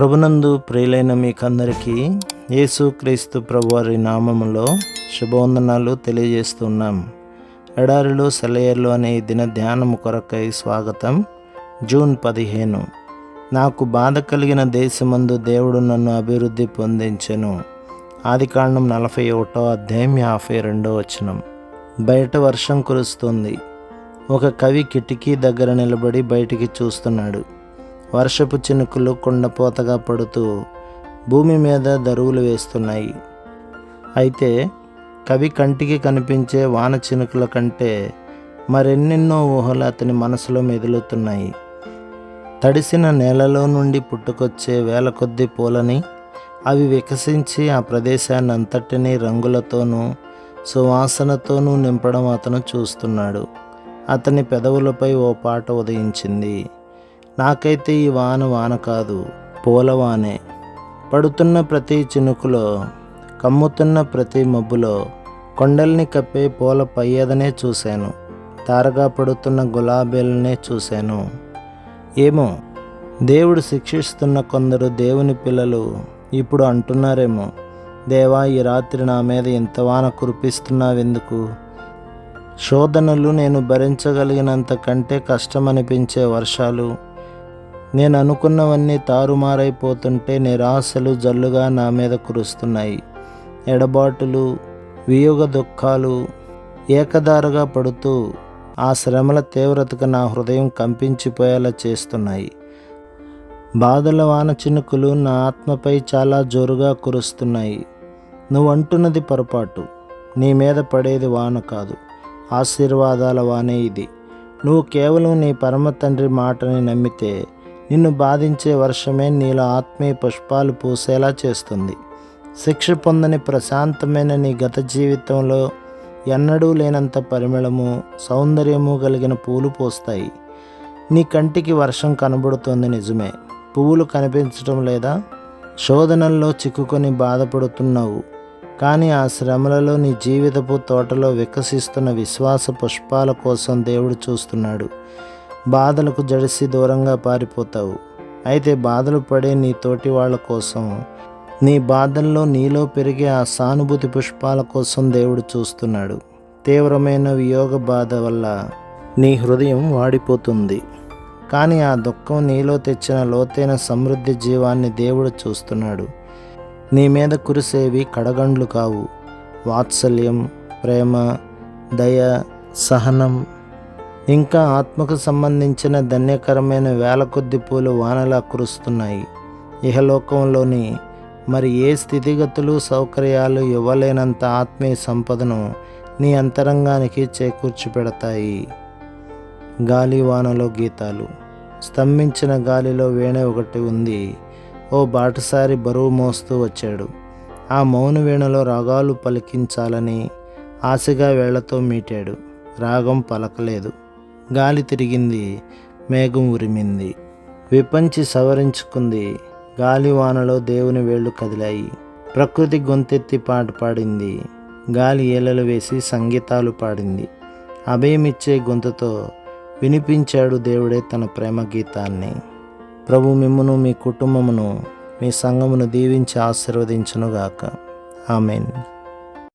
ప్రభునందు ప్రియులైన మీకందరికీ యేసుక్రీస్తు ప్రభువారి నామములో శుభవందనాలు తెలియజేస్తున్నాం. ఎడారిలో సెలయర్లు అనే దిన ధ్యానము కొరకై స్వాగతం. జూన్ పదిహేను. నాకు బాధ కలిగిన దేశమందు దేవుడు నన్ను అభివృద్ధి పొందించెను. ఆదికాండం నలభై ఒకటో అధ్యాయం యాభై రెండో వచనం. బయట వర్షం కురుస్తుంది. ఒక కవి కిటికీ దగ్గర నిలబడి బయటికి చూస్తున్నాడు. వర్షపు చినుకులు కుండపోతగా పడుతూ భూమి మీద దరువులు వేస్తున్నాయి. అయితే కవి కంటికి కనిపించే వాన చినుకుల కంటే మరెన్నెన్నో ఊహలు అతని మనసులో మెదులుతున్నాయి. తడిసిన నేలలో నుండి పుట్టుకొచ్చే వేల కొద్ది పూలని అవి వికసించి ఆ ప్రదేశాన్ని అంతటినీ రంగులతోనూ సువాసనతోనూ నింపడం అతను చూస్తున్నాడు. అతని పెదవులపై ఓ పాట ఉదయించింది. నాకైతే ఈ వాన వాన కాదు పూలవానే. పడుతున్న ప్రతి చినుకులో కమ్ముతున్న ప్రతి మబ్బులో కొండల్ని కప్పే పూల పయ్యదనే చూశాను. తారగా పడుతున్న గులాబీలనే చూశాను. ఏమో దేవుడు శిక్షిస్తున్న కొందరు దేవుని పిల్లలు ఇప్పుడు అంటున్నారేమో. దేవా ఈ రాత్రి నా మీద ఇంత వాన కురిపిస్తున్నావెందుకు? శోధనలు నేను భరించగలిగినంత కంటే కష్టమనిపించే వర్షాలు నేను అనుకున్నవన్నీ తారుమారైపోతుంటే నిరాశలు జల్లుగా నా మీద కురుస్తున్నాయి. ఎడబాటులు వియోగ దుఃఖాలు ఏకదారుగా పడుతూ ఆ శ్రమల తీవ్రతకు నా హృదయం కంపించిపోయేలా చేస్తున్నాయి. బాధల వాన చినుకులు నా ఆత్మపై చాలా జోరుగా కురుస్తున్నాయి. నువ్వు అంటున్నది పొరపాటు. నీ మీద పడేది వాన కాదు. ఆశీర్వాదాల వానే ఇది. నువ్వు కేవలం నీ పరమ తండ్రి మాటని నమ్మితే నిన్ను బాధించే వర్షమే నీలో ఆత్మీయ పుష్పాలు పూసేలా చేస్తుంది. శిక్ష పొందని ప్రశాంతమైన నీ గత జీవితంలో ఎన్నడూ లేనంత పరిమళము సౌందర్యము కలిగిన పూలు పోస్తాయి. నీ కంటికి వర్షం కనబడుతోంది నిజమే. పువ్వులు కనిపించడం లేదా శోధనల్లో చిక్కుకొని బాధపడుతున్నావు. కానీ ఆ శ్రమలలో నీ జీవితపు తోటలో వికసిస్తున్న విశ్వాస పుష్పాల కోసం దేవుడు చూస్తున్నాడు. బాధలకు జడిసి దూరంగా పారిపోతావు. అయితే బాధలు పడే నీ తోటి వాళ్ళ కోసం నీ బాధల్లో నీలో పెరిగే ఆ సానుభూతి పుష్పాల కోసం దేవుడు చూస్తున్నాడు. తీవ్రమైన వియోగ బాధ వల్ల నీ హృదయం వాడిపోతుంది. కానీ ఆ దుఃఖం నీలో తెచ్చిన లోతైన సమృద్ధి జీవాన్ని దేవుడు చూస్తున్నాడు. నీ మీద కురిసేవి కడగండ్లు కావు. వాత్సల్యం ప్రేమ దయ సహనం ఇంకా ఆత్మకు సంబంధించిన ధన్యకరమైన వేల కొద్ది పూలు వానలా కురుస్తున్నాయి. ఇహలోకంలోని మరి ఏ స్థితిగతులు సౌకర్యాలు ఇవ్వలేనంత ఆత్మీయ సంపదను నీ అంతరంగానికి చేకూర్చి పెడతాయి గాలి వానలో గీతాలు. స్తంభించిన గాలిలో వీణ ఒకటి ఉంది. ఓ బాటసారి బరువు మోస్తూ వచ్చాడు. ఆ మౌన వీణలో రాగాలు పలికించాలని ఆశగా వేళ్ళతో మీటాడు. రాగం పలకలేదు. గాలి తిరిగింది మేఘం ఉరిమింది. విపంచి సవరించుకుంది గాలి వానలో దేవుని వేళ్ళు కదిలాయి. ప్రకృతి గొంతెత్తి పాట పాడింది గాలి ఏలలు వేసి సంగీతాలు పాడింది. అభయమిచ్చే గొంతుతో వినిపించాడు దేవుడే తన ప్రేమ గీతాన్ని ప్రభు మిమ్మును మీ కుటుంబమును మీ సంఘమును దీవించి ఆశీర్వదించునుగాక. ఆమెన్.